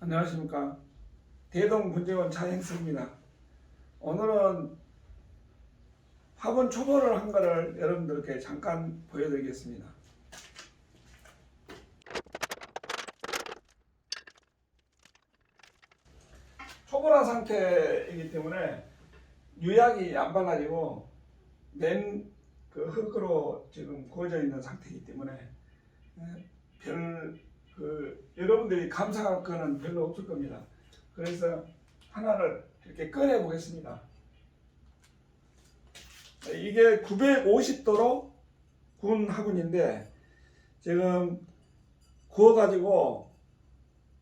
안녕하십니까. 대동 분재원 차행수입니다. 오늘은 화분 초보를 한 거를 여러분들께 잠깐 보여드리겠습니다. 초보란 상태이기 때문에 유약이 안 발라지고 맨 그 흙으로 지금 구워져 있는 상태이기 때문에 별 그 여러분들이 감상할 거는 별로 없을 겁니다. 그래서 하나를 이렇게 꺼내 보겠습니다. 이게 950도로 구운 화분인데 지금 구워가지고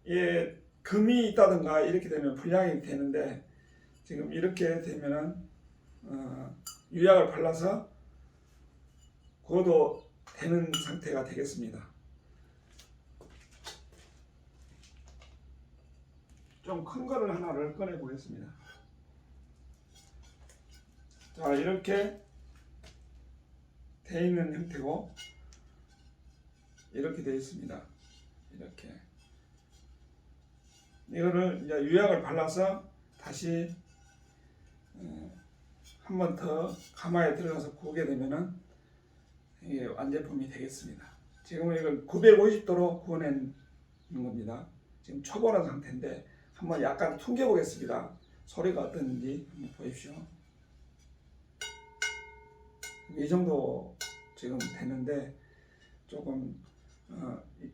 예 금이 있다든가 이렇게 되면 불량이 되는데 지금 이렇게 되면은 어, 유약을 발라서 구워도 되는 상태가 되겠습니다. 좀 큰 거를 하나를 꺼내 보겠습니다. 자 이렇게 돼 있는 형태고 이렇게 되어 있습니다. 이렇게 이거를 이제 유약을 발라서 다시 한 번 더 가마에 들어가서 구우게 되면은 이게 완제품이 되겠습니다. 지금 이걸 950도로 구워낸 겁니다. 지금 초보는 상태인데 한번 약간 퉁겨 보겠습니다. 소리가 어떤지 한번 보십시오. 이 정도 지금 되는데 조금 어, 이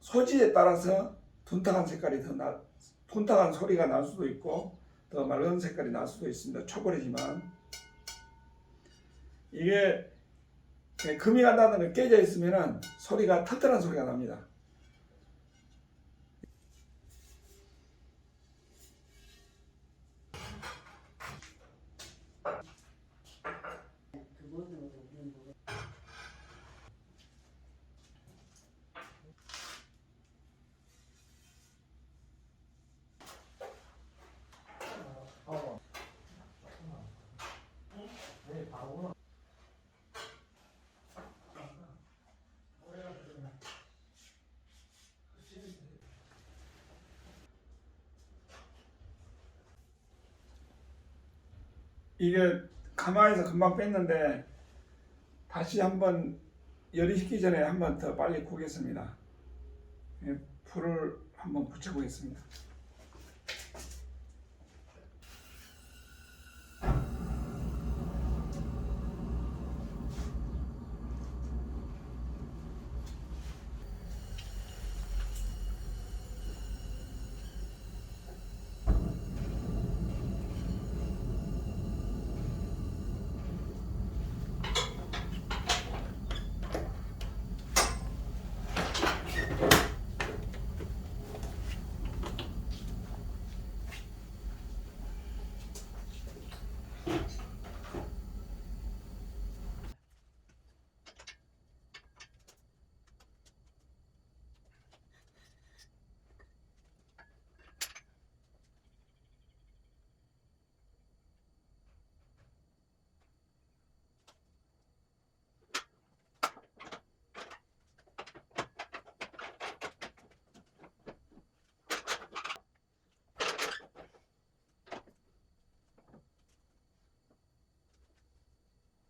소지에 따라서 둔탁한 색깔이 더 나, 둔탁한 소리가 날 수도 있고 더 맑은 색깔이 날 수도 있습니다. 초벌이지만 이게 금이 간다는 게 깨져 있으면은 소리가 털털한 소리가 납니다. 이게 가마에서 금방 뺐는데 다시 한번 열이 식기 전에 한 번 더 빨리 구겠습니다. 예, 불을 한번 붙여보겠습니다.